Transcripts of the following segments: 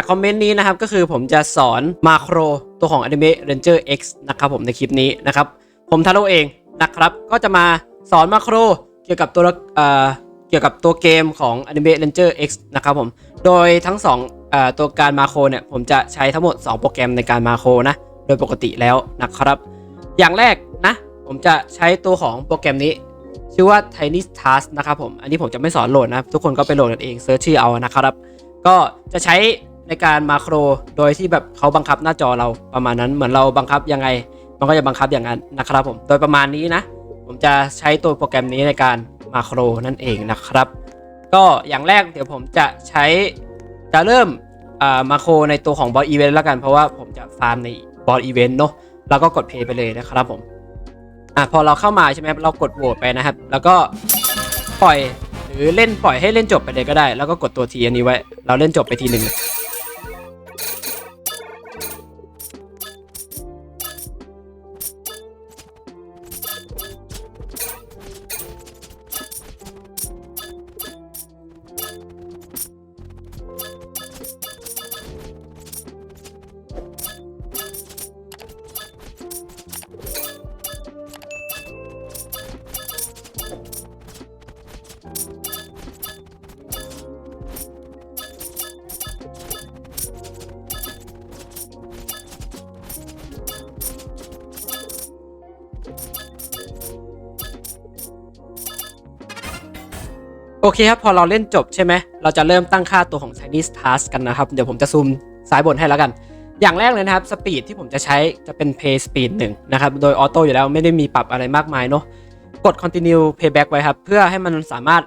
จากคอมเมนต์นี้นะครับก็คือผมจะสอนมาโครตัวของ Anime Ranger X นะครับผมในคลิปนี้นะครับ ผมทาโร่เองนะครับ ก็จะมาสอนมาโครเกี่ยวกับตัวเอ่อเกี่ยวกับตัวเกมของ Anime Ranger X นะครับผม โดยทั้ง2เอ่อตัวการมาโครเนี่ยผมจะใช้ทั้งหมด 2 โปรแกรมในการมาโครนะ โดยปกติแล้วนะครับ อย่างแรกนะ ผมจะใช้ตัวของโปรแกรมนี้ ชื่อว่า Tiny Task นะครับผม อันนี้ผมจะไม่สอนโหลดนะ ทุกคนก็ไปโหลดกันเองเซิร์ชชื่อเอานะครับ ก็จะใช้ ในการมาโครโดยที่แบบเขาบังคับหน้าจอเราประมาณนั้นเหมือนเราบังคับยังไง มันก็จะบังคับอย่างนั้นนะครับผมโดยประมาณนี้นะ ผมจะใช้ตัวโปรแกรมนี้ในการมาโครนั่นเองนะครับ ก็อย่างแรกเดี๋ยวผมจะใช้จะเริ่มอ่ามาโครในตัวของบอสอีเวนต์แล้วกันเพราะว่าผมจะฟาร์มในบอสอีเวนต์เนาะแล้วก็กดเพย์ไปเลยนะครับผมอะพอเราเข้ามาใช่ไหมเรากดโหวตไปนะครับ แล้วก็ปล่อยหรือเล่นปล่อยให้เล่นจบไปเลยก็ได้ แล้วก็กดตัวทีอันนี้ไว้ เราเล่นจบไปทีหนึ่ง โอเคครับ พอเราเล่นจบใช่ไหม เราจะเริ่มตั้งค่าตัวของ Chinese Task กันนะครับ เดี๋ยวผมจะซูมซ้ายบนให้แล้วกัน อย่างแรกเลยนะครับ สปีดที่ผมจะใช้จะเป็น Pay Speed 1นะครับ โดยออโต้อยู่แล้วไม่ได้มีปรับอะไรมากมายเนาะ กด continue payback ไว้ครับ เพื่อให้มันสามารถ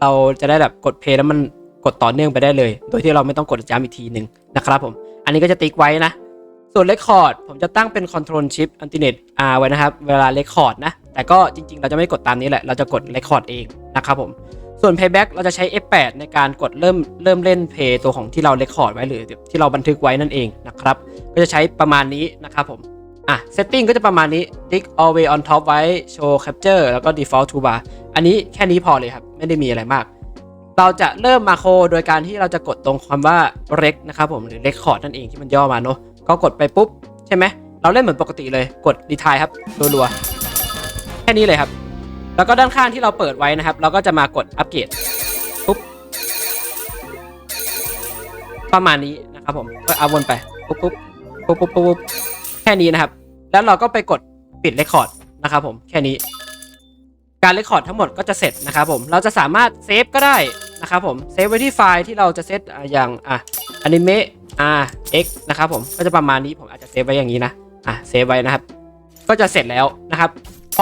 เราจะได้แบบกด pay แล้วมันกดต่อเนื่องไปได้เลย โดยที่เราไม่ต้องกดย้ำอีกทีหนึ่งนะครับผม อันนี้ก็จะติ๊กไว้นะ ส่วน record ผมจะตั้งเป็น control shift alternate R ไว้นะครับ เวลา record นะ แต่ก็จริง ๆ เราจะไม่กดตามนี้แหละ เราจะกด record เองนะครับผม ส่วน payback เราจะใช้ F8 ในการกดเริ่มเริ่มเล่น play ตัวของที่เรา record ไว้หรือที่เราบันทึกไว้นั่นเองนะครับ ก็จะใช้ประมาณนี้นะครับผม อะ setting ก็จะประมาณนี้ tick always on top ไว้ show capture แล้วก็ default toolbar อันนี้แค่นี้พอเลยครับ ไม่ได้มีอะไรมาก เราจะเริ่มมาโคโดยการที่เราจะกดตรงคำว่า rec นะครับผมหรือ record นั่นเองที่มันย่อมาเนอะก็กดไปปุ๊บ ใช่ไหมเราเล่นเหมือนปกติเลยกด retry ครับรัวๆแค่นี้เลยครับ แล้วก็ด้านข้างที่เราเปิดไว้นะครับ เราก็จะมากดอัปเกรดปุ๊บประมาณนี้นะครับผมก็เอาวนไปปุ๊บปุ๊บปุ๊บปุ๊บปุ๊บแค่นี้นะครับ แล้วเราก็ไปกดปิดเรคคอร์ดนะครับผมแค่นี้ การเรคคอร์ดทั้งหมดก็จะเสร็จนะครับผมเราจะสามารถเซฟก็ได้นะครับผมเซฟไว้ที่ไฟล์ที่เราจะเซตอะอย่างอะ anime rx นะครับผมก็จะประมาณนี้ผมอาจจะเซฟไว้อย่างนี้นะอะเซฟไว้นะครับ ก็จะเสร็จแล้วนะครับ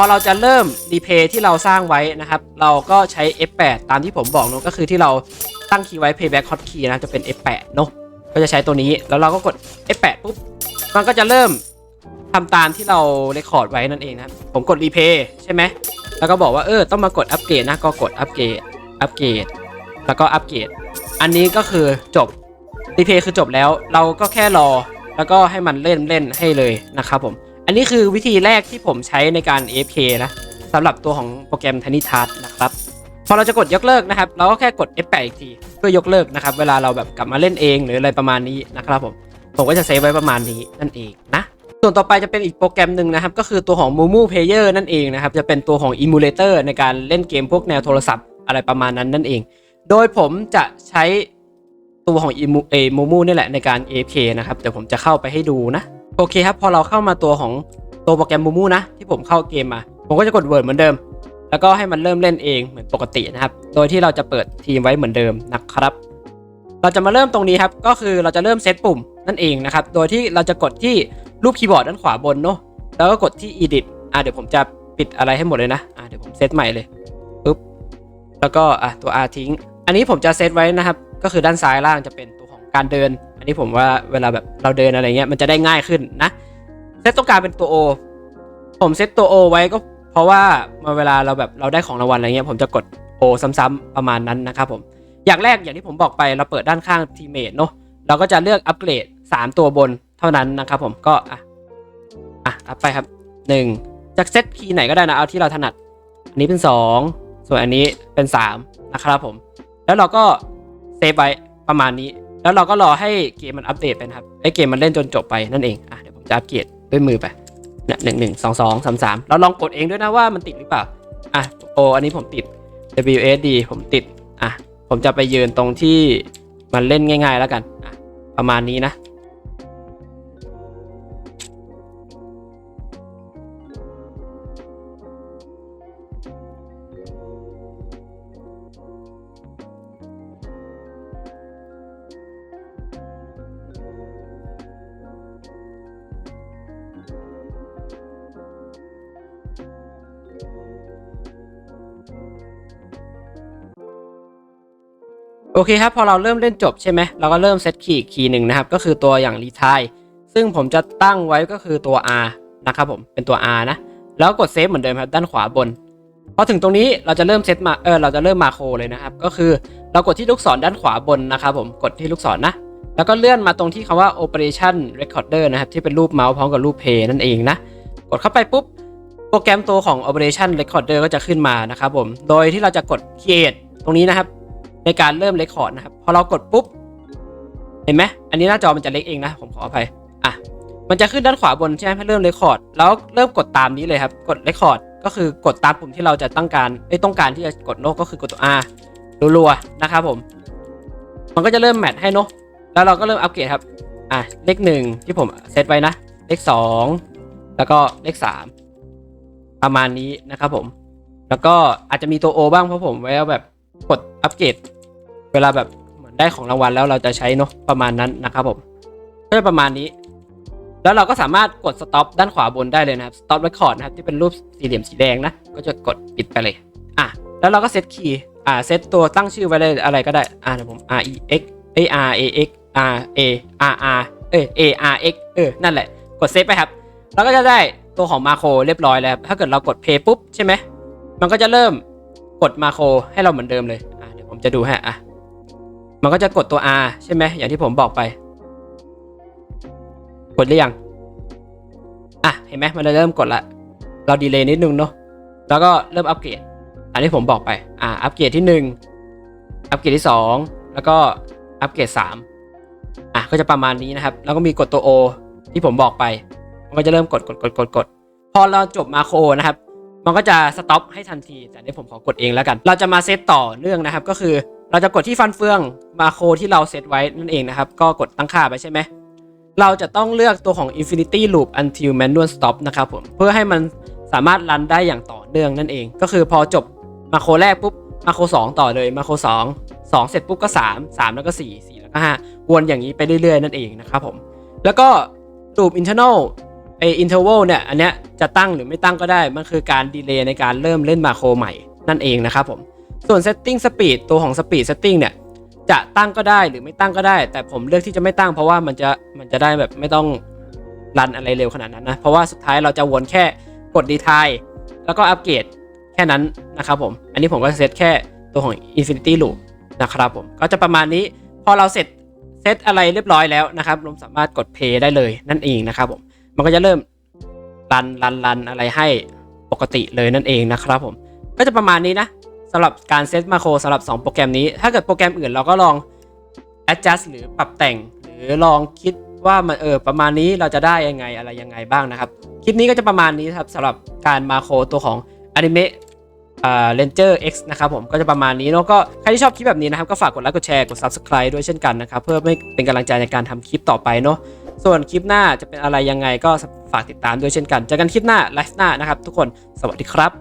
อเราจะเริ่มรีเพย์ที่เราสร้างไว้นะครับ เราก็ใช้ F8 ตามที่ผมบอกเนอะก็คือที่เราตั้งคีย์ไว้ payback hotkey นะจะเป็น F8 เนอะก็จะใช้ตัวนี้แล้วเราก็กด F8 ปุ๊บมันก็จะเริ่มทำตามที่เราเรคคอร์ดไว้นั่นเองนะผมกดรีเพย์ใช่ไหมแล้วก็บอกว่าเออต้องมากดอัปเกรดนะก็กดอัปเกรดอัปเกรดแล้วก็อัปเกรดอันนี้ก็คือจบรีเพย์คือจบแล้ว เราก็แค่รอ แล้วก็ให้มันเล่นเล่นให้เลยนะครับผม อันนี้คือวิธีแรกที่ผมใช้ในการ AFK นะสำหรับตัวของโปรแกรม Tiny Task นะครับพอเราจะกดยกเลิกนะครับ เราก็แค่กด F8 อีกทีเพื่อยกเลิกนะครับ เวลาเราแบบกลับมาเล่นเองหรืออะไรประมาณนี้นะครับผมผมก็จะเซฟไว้ประมาณนี้นั่นเองนะส่วนต่อไปจะเป็นอีกโปรแกรมหนึ่งนะครับ ก็คือตัวของ Mumu Player นั่นเองนะครับ จะเป็นตัวของ Emulator ในการเล่นเกมพวกแนวโทรศัพท์อะไรประมาณนั้นนั่นเอง โดยผมจะใช้ตัวของ Emu เอ Mumu นี่แหละในการ AFK นะครับเดี๋ยวผมจะเข้าไปให้ดูนะ โอเคครับ พอเราเข้ามาตัวของตัวโปรแกรม Mumu นะ ที่ผมเข้าเกมมา ผมก็จะกด Word เหมือนเดิม แล้วก็ให้มันเริ่มเล่นเองเหมือนปกตินะครับ โดยที่เราจะเปิดทีมไว้เหมือนเดิมนะครับ เราจะมาเริ่มตรงนี้ครับ ก็คือเราจะเริ่มเซตปุ่มนั่นเองนะครับ โดยที่เราจะกดที่รูปคีย์บอร์ดด้านขวาบนเนาะ แล้วก็กดที่ edit อะเดี๋ยวผมจะปิดอะไรให้หมดเลยนะ อะเดี๋ยวผมเซตใหม่เลยปุ๊บ แล้วก็อะตัว R ทิ้ง อันนี้ผมจะเซตไว้นะครับ ก็คือด้านซ้ายล่างจะเป็น การเดิน อันนี้ผมว่าเวลาแบบเราเดินอะไรเงี้ยมันจะได้ง่ายขึ้นนะเซตตรงกางเป็นตัว O ผมเซตตัว O ไว้ก็เพราะว่ามาเวลาเราแบบเราได้ของรางวัลอะไรเงี้ยผมจะกด O ซ้ำๆประมาณนั้นนะครับผมอย่างแรกอย่างที่ผมบอกไปเราเปิดด้านข้างทีเมทเนาะเราก็จะเลือกอัปเกรด 3 ตัวบนเท่านั้นนะครับผมก็อะอะอัพไปครับ 1 จากเซตคีย์ไหนก็ได้นะเอาที่เราถนัด อันนี้เป็น 2 ส่วนอันนี้เป็น 3 นะครับผม แล้วเราก็เซฟไว้ประมาณนี้ แล้วเราก็รอให้เกมมันอัปเดตไปนะครับให้เกมมันเล่นจนจบไปนั่นเองอะเดี๋ยวผมจะอัปเกรดด้วยมือไปเนี่ยหนึ่งหนึ่งสองสองสามสามเราลองกดเองด้วยนะว่ามันติดหรือเปล่าอะโออันนี้ผมติด WSD ผมติดอะผมจะไปยืนตรงที่มันเล่นง่าย ๆ แล้วกันอะประมาณนี้นะ โอเคครับ พอเราเริ่มเล่นจบใช่ไหมเราก็เริ่มเซตคีย์อีกคีย์หนึ่งนะครับ ก็คือตัวอย่างรีทายซึ่งผมจะตั้งไว้ก็คือตัว R นะครับผมเป็นตัว R นะ แล้วกดเซฟเหมือนเดิมครับด้านขวาบนพอถึงตรงนี้เราจะเริ่มเซตมาเออเราจะเริ่มมาโครเลยนะครับ ก็คือเรากดที่ลูกศรด้านขวาบนนะครับผมกดที่ลูกศรนะ แล้วก็เลื่อนมาตรงที่คำว่า operation recorder นะครับที่เป็นรูปเมาส์พร้อมกับรูป play นั่นเองนะ กดเข้าไปปุ๊บโปรแกรมตัวของ operation recorder ก็จะขึ้นมานะครับผมโดยที่เราจะกด create ตรงนี้นะครับ ในการเริ่ม record นะครับ พอเรากดปุ๊บ เห็นไหมอันนี้หน้าจอมันจะเล็กเองนะ ผมขออภัย อะ มันจะขึ้นด้านขวาบนใช่ไหมให้เริ่ม record แล้วเริ่มกดตามนี้เลยครับ กด record ก็คือกดตามปุ่มที่เราจะต้องการไอ้ต้องการที่จะกดโน้ก็คือกดตัว R รัวๆ นะครับผม มันก็จะเริ่มแมทให้เนอะแล้วเราก็เริ่มอัปเกรดครับ อะ เลขหนึ่งที่ผมเซตไว้นะ เลขสอง แล้วก็เลขสาม ประมาณนี้นะครับผม แล้วก็อาจจะมีตัว O บ้างเพราะผมไว้แบบ อัปเกรดเวลาแบบเหมือนได้ของรางวัลแล้วเราจะใช้เนอะประมาณนั้นนะครับผมก็จะประมาณนี้ แล้วเราก็สามารถกด stop ด้านขวาบนได้เลยนะครับ stop record นะครับที่เป็นรูปสี่เหลี่ยมสีแดงนะก็จะกดปิดไปเลยอะแล้วเราก็เซตคีย์อ่าเซตตัวตั้งชื่อไว้เลยอะไรก็ได้อ่าเดี๋ยวผม R E X เอ้ย R A X R A R R เอ้ย A R X เออนั่นแหละกดเซฟไปครับเราก็จะได้ตัวของมาโครเรียบร้อยแล้วครับถ้าเกิดเรากด play ปุ๊บใช่ไหมมันก็จะเริ่มกดมาโครให้เราเหมือนเดิมเลย จะดูให้อะมันก็จะกดตัว R ใช่ไหมอย่างที่ผมบอกไป กดหรือยัง อะ เห็นไหมมันเริ่มกดละ เราดีเลย์นิดนึงเนาะแล้วก็เริ่มอัปเกรดอันที่ผมบอกไป อ่า อัปเกรดที่ 1 อัปเกรดที่ 2 แล้วก็อัปเกรด3อะก็จะประมาณนี้นะครับ แล้วก็มีกดตัว O ที่ผมบอกไป มันก็จะเริ่มกดกดกดกดกดพอเราจบมาโคนะครับ มันก็จะสต็อปให้ทันที แต่อันนี้ผมขอกดเองแล้วกัน เราจะมาเซตต่อเนื่องนะครับ ก็คือเราจะกดที่ฟันเฟืองมาโคที่เราเซตไว้นั่นเองนะครับ ก็กดตั้งค่าไปใช่ไหม เราจะต้องเลือกตัวของ Infinity Loop until manual stop นะครับผม เพื่อให้มันสามารถรันได้อย่างต่อเนื่องนั่นเอง ก็คือพอจบมาโคแรกปุ๊บมาโค2ต่อเลยมาโค2 2 เสร็จปุ๊บก็ 3 3 แล้วก็ 4 4 แล้วก็ 5 วนอย่างนี้ไปเรื่อยๆ นั่นเองนะครับผม แล้วก็ loop internal ไอ interval เนี่ยอันเนี้ยจะตั้งหรือไม่ตั้งก็ได้ มันคือการดีเลย์ในการเริ่มเล่นมาโครใหม่นั่นเองนะครับผม ส่วน setting speed ตัวของ speed setting เนี่ยจะตั้งก็ได้หรือไม่ตั้งก็ได้ แต่ผมเลือกที่จะไม่ตั้งเพราะว่ามันจะมันจะได้แบบไม่ต้องรันอะไรเร็วขนาดนั้นนะ เพราะว่าสุดท้ายเราจะวนแค่กดดีทายแล้วก็อัปเกรดแค่นั้นนะครับผม อันนี้ผมก็เซตแค่ตัวของ Infinity Loop นะครับผมก็จะประมาณนี้พอเราเสร็จเซตอะไรเรียบร้อยแล้วนะครับเราสามารถกด play ได้เลยนั่นเองนะครับผม มันก็จะเริ่มรันรันรันอะไรให้ปกติเลยนั่นเองนะครับผม ก็จะประมาณนี้นะสำหรับการเซตมาโครสำหรับ 2 โปรแกรมนี้ ถ้าเกิดโปรแกรมอื่นเราก็ลอง adjust หรือปรับแต่ง หรือลองคิดว่ามันเออประมาณนี้เราจะได้ยังไงอะไรยังไงบ้างนะครับ คลิปนี้ก็จะประมาณนี้ครับสำหรับการมาโครตัวของ Anime อ่า Ranger X นะครับผมก็จะประมาณนี้แล้วก็ใครที่ชอบคลิปแบบนี้นะครับ ก็ฝากกดไลค์กดแชร์กด Subscribe ด้วยเช่นกันนะครับ เพื่อไม่เป็นกำลังใจในการทำคลิปต่อไปเนาะ ส่วนคลิปหน้าจะเป็นอะไรยังไงก็ฝากติดตามด้วยเช่นกันเจอกันคลิปหน้าไลฟ์หน้านะครับทุกคนสวัสดีครับ